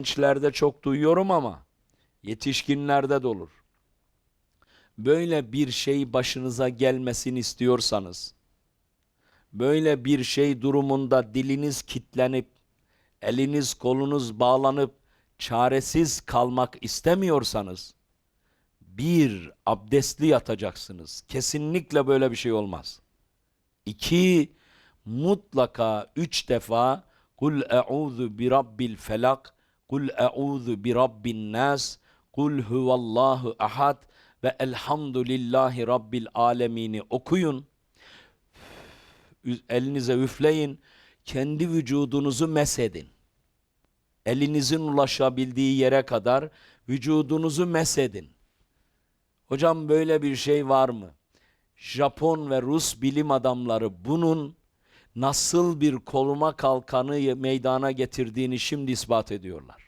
gençlerde çok duyuyorum ama yetişkinlerde de olur. Böyle bir şey başınıza gelmesini istiyorsanız, böyle bir şey durumunda diliniz kitlenip, eliniz kolunuz bağlanıp, çaresiz kalmak istemiyorsanız, bir, abdestli yatacaksınız. Kesinlikle böyle bir şey olmaz. İki, mutlaka üç defa Kul e'udhu bi rabbil felak Kul e'udhu bi rabbin nas Kul huvallahu ahad ve elhamdülillahi rabbil alemini okuyun. Elinize üfleyin. Kendi vücudunuzu mesedin. Elinizin ulaşabildiği yere kadar vücudunuzu mesedin. Hocam böyle bir şey var mı? Japon ve Rus bilim adamları bunun nasıl bir koruma kalkanı meydana getirdiğini şimdi ispat ediyorlar.